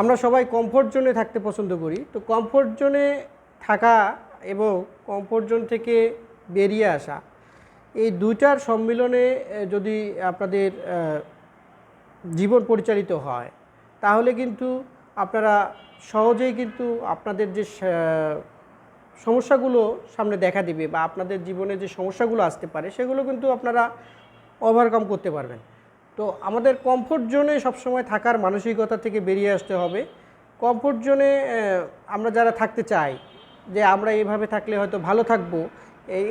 আমরা সবাই কমফোর্ট জোনে থাকতে পছন্দ করি। তো কমফোর্ট জোনে থাকা এবং কমফোর্ট জোন থেকে বেরিয়ে আসা, এই দুইটার সম্মিলনে যদি আপনাদের জীবন পরিচালিত হয়, তাহলে কিন্তু আপনারা সহজেই কিন্তু আপনাদের যে সমস্যাগুলো সামনে দেখা দিবে বা আপনাদের জীবনে যে সমস্যাগুলো আসতে পারে, সেগুলো কিন্তু আপনারা ওভারকাম করতে পারবেন। তো আমাদের কমফোর্ট জোনে সবসময় থাকার মানসিকতা থেকে বেরিয়ে আসতে হবে। কমফোর্ট জোনে আমরা যারা থাকতে চাই, যে আমরা এইভাবে থাকলে হয়তো ভালো থাকব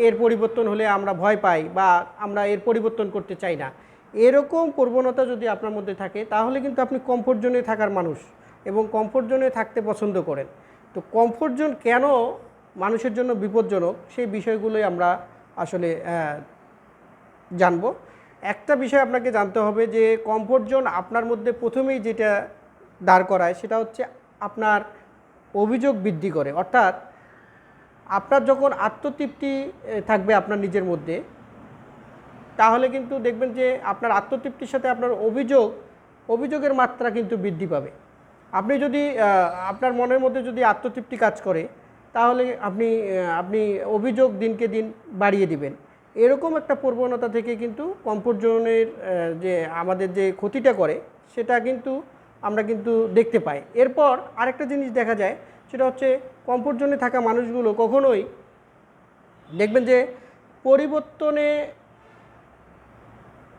এর পরিবর্তন হলে আমরা ভয় পাই বা আমরা এর পরিবর্তন করতে চাই না। এরকম প্রবণতা যদি আপনার মধ্যে থাকে, তাহলে কিন্তু আপনি কমফোর্ট জোনে থাকার মানুষ এবং কমফোর্ট জোনে থাকতে পছন্দ করেন। তো কমফোর্ট জোন কেন মানুষের জন্য বিপজ্জনক, সেই বিষয়গুলোই আমরা আসলে জানব। একটা বিষয় আপনাকে জানতে হবে যে কমফোর্ট জোন আপনার মধ্যে প্রথমেই যেটা দাঁড় করায় সেটা হচ্ছে আপনার অভিযোগ বৃদ্ধি করে। অর্থাৎ আপনার যখন আত্মতৃপ্তি থাকবে আপনার নিজের মধ্যে, তাহলে কিন্তু দেখবেন যে আপনার আত্মতৃপ্তির সাথে আপনার অভিযোগ, অভিযোগের মাত্রা কিন্তু বৃদ্ধি পাবে। আপনি যদি আপনার মনের মধ্যে যদি আত্মতৃপ্তি কাজ করে, তাহলে আপনি আপনি অভিযোগ দিনকে দিন বাড়িয়ে দিবেন। এরকম একটা প্রবণতা থেকে কিন্তু কমফোর্ট জোনের যে আমাদের যে ক্ষতিটা করে, সেটা কিন্তু আমরা কিন্তু দেখতে পাই। এরপর আরেকটা জিনিস দেখা যায়, সেটা হচ্ছে কমফোর্ট জোনে থাকা মানুষগুলো কখনোই দেখবেন যে পরিবর্তনে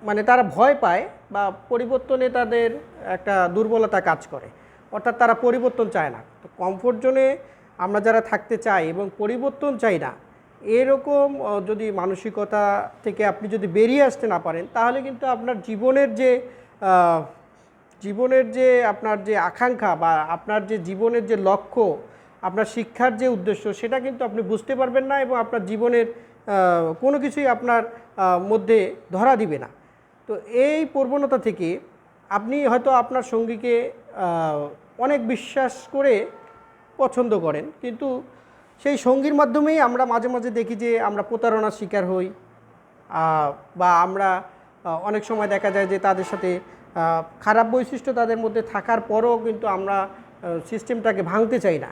মানে তারা ভয় পায় বা পরিবর্তনে তাদের একটা দুর্বলতা কাজ করে, অর্থাৎ তারা পরিবর্তন চায় না। তো কমফোর্ট জোনে আমরা যারা থাকতে চাই এবং পরিবর্তন চাই না এরকম যদি মানসিকতা থেকে আপনি যদি বেরিয়ে আসতে না পারেন, তাহলে কিন্তু আপনার জীবনের যে জীবনের যে আপনার যে আকাঙ্ক্ষা বা আপনার যে জীবনের যে লক্ষ্য, আপনার শিক্ষার যে উদ্দেশ্য, সেটা কিন্তু আপনি বুঝতে পারবেন না এবং আপনার জীবনের কোনো কিছুই আপনার মধ্যে ধরা দিবে না। তো এই প্রবণতা থেকে আপনি হয়তো আপনার সঙ্গীকে অনেক বিশ্বাস করে পছন্দ করেন, কিন্তু সেই সঙ্গীর মাধ্যমেই আমরা মাঝে মাঝে দেখি যে আমরা প্রতারণার শিকার হই বা আমরা অনেক সময় দেখা যায় যে তাদের সাথে খারাপ বৈশিষ্ট্য তাদের মধ্যে থাকার পরও কিন্তু আমরা সিস্টেমটাকে ভাঙতে চাই না।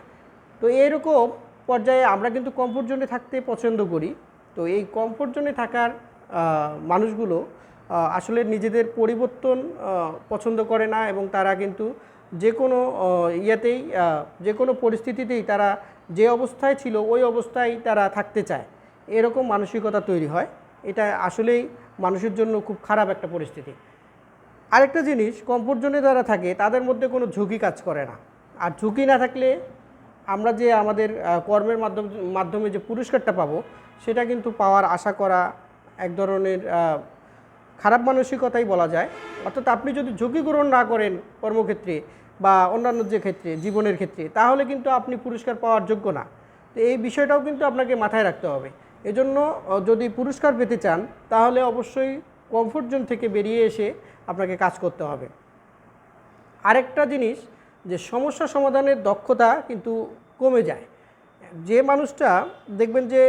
তো এরকম পর্যায়ে আমরা কিন্তু কমফোর্ট জোনে থাকতে পছন্দ করি। তো এই কমফোর্ট জোনে থাকার মানুষগুলো আসলে নিজেদের পরিবর্তন পছন্দ করে না এবং তারা কিন্তু যে কোনো ইয়েতেই যে কোনো পরিস্থিতিতেই তারা যে অবস্থায় ছিল, ওই অবস্থায় তারা থাকতে চায়। এরকম মানসিকতা তৈরি হয়। এটা আসলেই মানুষের জন্য খুব খারাপ একটা পরিস্থিতি। আরেকটা জিনিস কমফোর্ট জোনে যারা থাকে, তাদের মধ্যে কোনো ঝুঁকি কাজ করে না। আর ঝুঁকি না থাকলে আমরা যে আমাদের কর্মের মাধ্যম, মাধ্যমে যে পুরস্কারটা পাবো, সেটা কিন্তু পাওয়ার আশা করা এক ধরনের খারাপ মানসিকতাই বলা যায়। অর্থাৎ আপনি যদি ঝুঁকি গ্রহণ না করেন কর্মক্ষেত্রে বা অন্যান্য যে ক্ষেত্রে, জীবনের ক্ষেত্রে, তাহলে কিন্তু আপনি পুরস্কার পাওয়ার যোগ্য না। তো এই বিষয়টাও কিন্তু আপনাকে মাথায় রাখতে হবে। এজন্য যদি পুরস্কার পেতে চান, তাহলে অবশ্যই কমফোর্ট জোন থেকে বেরিয়ে এসে আপনাকে কাজ করতে হবে। আরেকটা জিনিস, যে সমস্যা সমাধানের দক্ষতা কিন্তু কমে যায়। যে মানুষটা দেখবেন যে